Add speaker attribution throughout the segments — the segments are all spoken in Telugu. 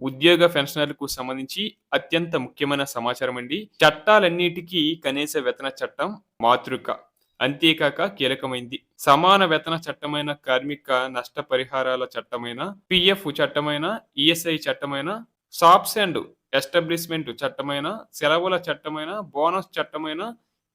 Speaker 1: ఉద్యోగ పెన్షనర్లకు సంబంధించి అత్యంత ముఖ్యమైన సమాచారం అండి. చట్టాలన్నిటికీ కనీస వేతన చట్టం మాతృక. అంతేకాక కీలకమైంది. సమాన వేతన చట్టమైన కార్మిక నష్టపరిహారాల చట్టమైన పిఎఫ్ చట్టమైన ఈఎస్ఐ చట్టమైన షాప్స్ అండ్ ఎస్టాబ్లిష్మెంట్ చట్టమైన సెలవుల చట్టమైన బోనస్ చట్టమైన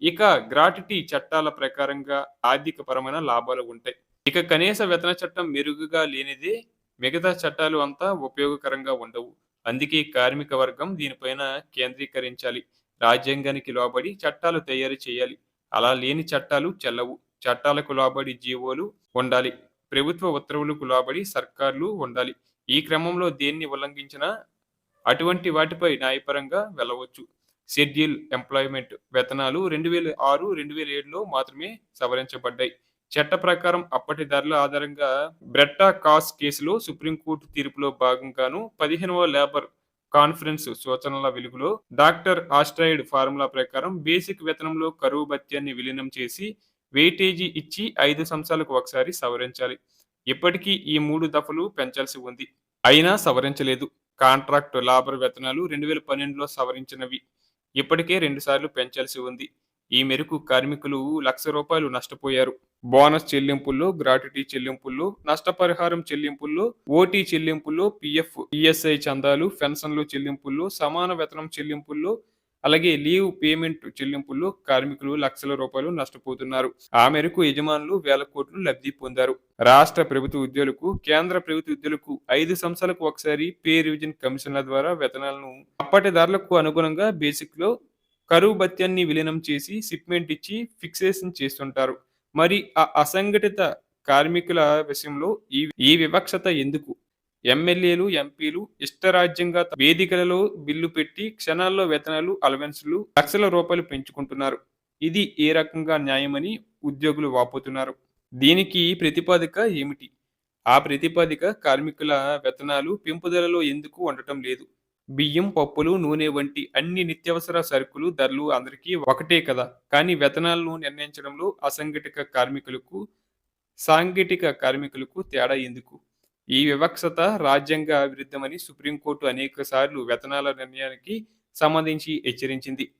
Speaker 1: ఇక గ్రాటిటీ చట్టాల ప్రకారంగా ఆర్థిక పరమైన లాభాలు ఉంటాయి. ఇక కనీస వేతన చట్టం మెరుగుగా లేనిదే మిగతా చట్టాలు అంతా ఉపయోగకరంగా ఉండవు. అందుకే కార్మిక వర్గం దీనిపైన కేంద్రీకరించాలి. రాజ్యాంగానికి లోబడి చట్టాలు తయారు చేయాలి. అలా లేని చట్టాలు చెల్లవు. చట్టాలకు లోబడి జీవోలు ఉండాలి. ప్రభుత్వ ఉత్తర్వులకు లోబడి సర్కార్లు ఉండాలి. ఈ క్రమంలో దేన్ని ఉల్లంఘించినా అటువంటి వాటిపై న్యాయపరంగా వెళ్ళవచ్చు. షెడ్యూల్ ఎంప్లాయ్మెంట్ వేతనాలు రెండు వేల ఆరు రెండు వేల ఏడులో మాత్రమే సవరించబడ్డాయి. చట్ట ప్రకారం అప్పటి ధరల ఆధారంగా బ్రెట్టా కాస్ కేసులో సుప్రీంకోర్టు తీర్పులో భాగంగాను పదిహేనవ లేబర్ కాన్ఫరెన్స్ సూచనల వెలుగులో డాక్టర్ ఆస్ట్రాయిడ్ ఫార్ములా ప్రకారం బేసిక్ వేతనంలో కరువు భత్యాన్ని విలీనం చేసి వెయిటేజీ ఇచ్చి ఐదు సంవత్సరాలకు ఒకసారి సవరించాలి. ఇప్పటికీ ఈ మూడు దఫలు పెంచాల్సి ఉంది. అయినా సవరించలేదు. కాంట్రాక్ట్ లాబర్ వేతనాలు రెండు వేల పన్నెండులో సవరించినవి. ఇప్పటికే రెండుసార్లు పెంచాల్సి ఉంది. ఈ మేరకు కార్మికులు లక్ష రూపాయలు నష్టపోయారు. బోనస్ చెల్లింపులు గ్రాట్యుటీ చెల్లింపులు నష్టపరిహారం చెల్లింపులు ఓటీ చెల్లింపులు పిఎఫ్ ఈఎస్ఐ చందాలు పెన్షన్లు చెల్లింపుల్లో సమాన వేతనం చెల్లింపుల్లో అలాగే లీవ్ పేమెంట్ చెల్లింపుల్లో కార్మికులు లక్షల రూపాయలు నష్టపోతున్నారు. ఆ మేరకు యజమానులు వేల కోట్లు లబ్ధి పొందారు. రాష్ట్ర ప్రభుత్వ ఉద్యోగులకు కేంద్ర ప్రభుత్వ ఉద్యోగులకు ఐదు సంవత్సరాలకు ఒకసారి పే రివిజన్ కమిషన్ల ద్వారా వేతనాలను అప్పటి ధరలకు అనుగుణంగా బేసిక్లో కరువు భత్యాన్ని విలీనం చేసి షిప్మెంట్ ఇచ్చి ఫిక్సేషన్ చేస్తుంటారు. మరి ఆ అసంఘటిత కార్మికుల విషయంలో ఈ ఈ వివక్షత ఎందుకు? ఎమ్మెల్యేలు ఎంపీలు ఇష్టరాజ్యంగా వేదికలలో బిల్లు పెట్టి క్షణాల్లో వేతనాలు అలవెన్స్లు లక్షల రూపాయలు పెంచుకుంటున్నారు. ఇది ఏ రకంగా న్యాయమని ఉద్యోగులు వాపోతున్నారు? దీనికి ప్రతిపాదిక ఏమిటి? ఆ ప్రతిపాదిక కార్మికుల వేతనాలు పెంపుదలలో ఎందుకు ఉండటం లేదు? బియ్యం పప్పులు నూనె వంటి అన్ని నిత్యావసర సరుకులు ధరలు అందరికీ ఒకటే కదా. కానీ వేతనాలను నిర్ణయించడంలో అసంఘటిత కార్మికులకు సాంఘిక కార్మికులకు తేడా ఎందుకు? ఈ వివక్షత రాజ్యాంగ విరుద్ధమని సుప్రీంకోర్టు అనేక సార్లు వేతనాల నిర్ణయానికి సంబంధించి హెచ్చరించింది.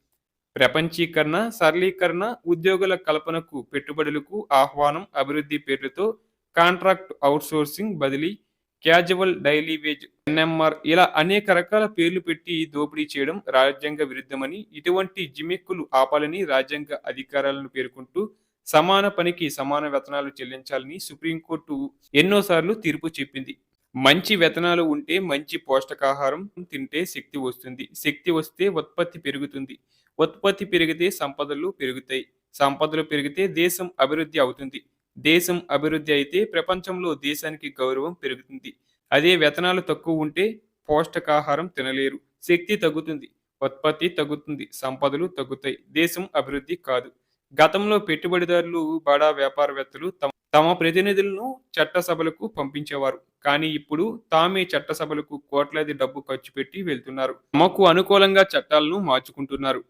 Speaker 1: ప్రపంచీకరణ సరళీకరణ ఉద్యోగుల కల్పనకు పెట్టుబడులకు ఆహ్వానం అభివృద్ధి పేర్లతో కాంట్రాక్ట్ అవుట్సోర్సింగ్ బదిలీ క్యాజువల్ డైలీ వేజ్ ఎన్ఎంఆర్ ఇలా అనేక రకాల పేర్లు పెట్టి దోపిడీ చేయడం రాజ్యాంగ విరుద్ధమని ఇటువంటి జిమిక్కులు ఆపాలని రాజ్యాంగ అధికారాలను పేర్కొంటూ సమాన పనికి సమాన వేతనాలు చెల్లించాలని సుప్రీంకోర్టు ఎన్నోసార్లు తీర్పు చెప్పింది. మంచి వేతనాలు ఉంటే మంచి పోషకాహారం తింటే శక్తి వస్తుంది. శక్తి వస్తే ఉత్పత్తి పెరుగుతుంది. ఉత్పత్తి పెరిగితే సంపదలు పెరుగుతాయి. సంపదలు పెరిగితే దేశం అభివృద్ధి అవుతుంది. దేశం అభివృద్ధి అయితే ప్రపంచంలో దేశానికి గౌరవం పెరుగుతుంది. అదే వ్యతనాలు తక్కువ ఉంటే పౌష్టికాహారం తినలేరు. శక్తి తగ్గుతుంది. ఉత్పత్తి తగ్గుతుంది. సంపదలు తగ్గుతాయి. దేశం అభివృద్ధి కాదు. గతంలో పెట్టుబడిదారులు బడా వ్యాపారవేత్తలు తమ తమ ప్రతినిధులను చట్టసభలకు పంపించేవారు. కానీ ఇప్పుడు తామే చట్టసభలకు కోట్లాది డబ్బు ఖర్చు పెట్టి వెళ్తున్నారు. తమకు అనుకూలంగా చట్టాలను మార్చుకుంటున్నారు.